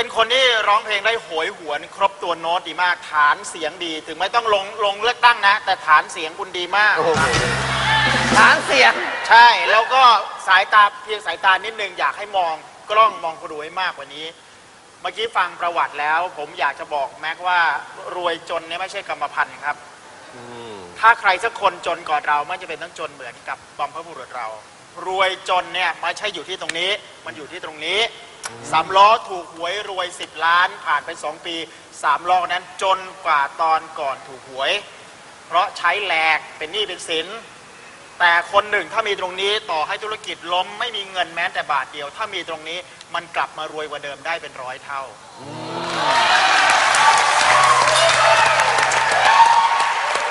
เป็นคนที่ร้องเพลงได้โหยหวน ครบตัวโน้ตดีมาก ฐานเสียงดี ถึงไม่ต้องลงลงเลือกตั้งนะ แต่ฐานเสียงคุณดีมาก โอ้โหฐานเสียง ใช่ แล้วก็สายตาเพียงสายตานิดนึงอยากให้มองกล้องมองคนดูให้มากกว่านี้ เมื่อกี้ฟังประวัติแล้ว ผมอยากจะบอกแม็กว่ารวยจนเนี่ยไม่ใช่กรรมพันธุ์ครับถ้าใครสักคนจนก่อนเราไม่จะเป็นต้องจนเหมือนกับบอมพระบุรุษเรา รวยจนเนี่ยไม่ใช่อยู่ที่ตรงนี้ มันอยู่ที่ตรงนี้ สามล้อถูกหวยรวย 10 ล้านผ่านไป 2 ปีสามล้อนั้นจนกว่าตอนก่อนถูกหวย เพราะใช้แหลกเป็นหนี้เป็นสิน แต่คนหนึ่งถ้ามีตรงนี้ต่อให้ธุรกิจล้มไม่มีเงินแม้แต่บาทเดียว ถ้ามีตรงนี้มันกลับมารวยกว่าเดิมได้เป็นร้อยเท่า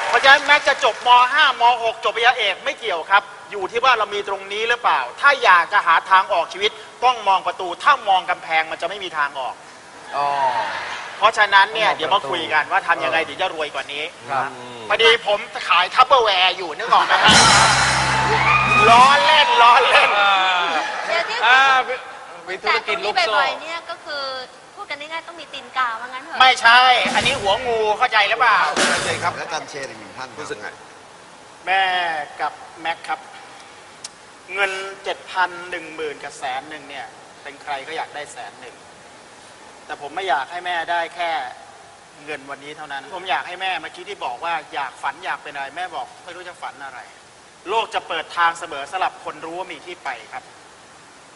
เพราะฉะนั้นแม้จะจบม .5 ม .6 จบปริญญาเอกไม่เกี่ยวครับ อยู่ที่ว่าเรามีตรงนี้หรือเปล่า ถ้าอยากจะหาทางออกชีวิต ต้องมองประตู ถ้ามองกำแพงมันจะไม่มีทางออก อ๋อ เพราะฉะนั้นเนี่ยต้องมองเดี๋ยวมาประตูคุยกันว่าทำยังไงถึงจะรวยกว่านี้ ครับ พอดีผมขายทัพเปอร์แวร์อยู่นึกออกไหมฮะล้อเล่นล้อเล่นเดี๋ยวที่อ่ามีธุแต่รตกิรจงลูนี้กโซ่บ่อยๆเนี่ยก็คือพูดกันง่ายๆต้องมีตีนกาว่างั้นเถอะ ไม่ใช่ อันนี้หัวงูเข้าใจหรือเปล่าเชิญครับและอาจารย์เชนอีกหนึ่งท่านรู้สึกไง แม่กับแม็กครับ เงินเจ็ดพันหนึ่งหมื่นกับแสนหนึ่งเนี่ย เป็นใครก็อยากได้แสนหนึ่งแต่ผมไม่อยากให้แม่ได้แค่เงินวันนี้เท่านั้น ผมอยากให้แม่เมื่อกี้ที่บอกว่าอยากฝันอยากเป็นอะไรแม่บอกไม่รู้จะฝันอะไร โลกจะเปิดทางเสมอสำหรับคนรู้ว่ามีที่ไปครับ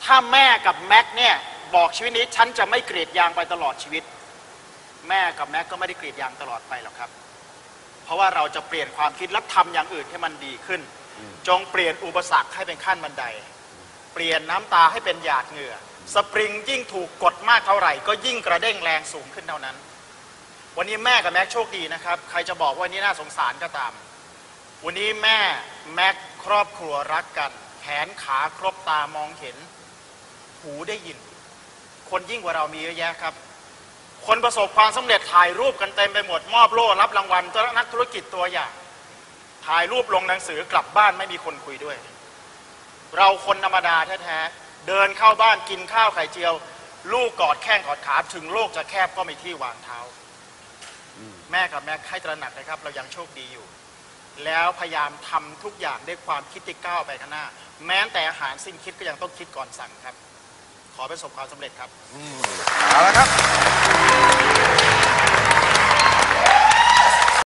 ถ้าแม่กับแม็กเนี่ยบอกชีวิตนี้ฉันจะไม่กรีดยางไปตลอดชีวิต แม่กับแม็กก็ไม่ได้กรีดยางตลอดไปหรอกครับ เพราะว่าเราจะเปลี่ยนความคิดและทำอย่างอื่นให้มันดีขึ้น จงเปลี่ยนอุปสรรคให้เป็นขั้นบันได เปลี่ยนน้ำตาให้เป็นหยาดเหงื่อ สปริงยิ่งถูกกดมากเท่าไหร่ ก็ยิ่งกระเด้งแรงสูงขึ้นเท่านั้น วันนี้แม่กับแม็กโชคดีนะครับ ใครจะบอกว่านี่น่าสงสารก็ตาม วันนี้แม่แม็กครอบครัวรักกัน แขนขาครบตามองเห็น หูได้ยิน คนยิ่งกว่าเรามีเยอะแยะครับ คนประสบความสำเร็จถ่ายรูปกันเต็มไปหมดมอบโล่รับรางวัลตัวนักธุรกิจตัวอย่าง ถ่ายรูปลงหนังสือกลับบ้านไม่มีคนคุยด้วย เราคนธรรมดาแท้ๆเดินเข้าบ้านกินข้าวไข่เจียว ลูกกอดแข้งกอดขาถึงโลกจะแคบก็มีที่วางเท้า แม่กับแม่ให้ตระหนักนะครับ เรายังโชคดีอยู่ แล้วพยายามทำทุกอย่างด้วยความคิดที่ก้าวไปข้างหน้า แม้แต่อาหารสิ้นคิดก็ยังต้องคิดก่อนสั่งครับ ขอประสบความสำเร็จครับเอาละครับ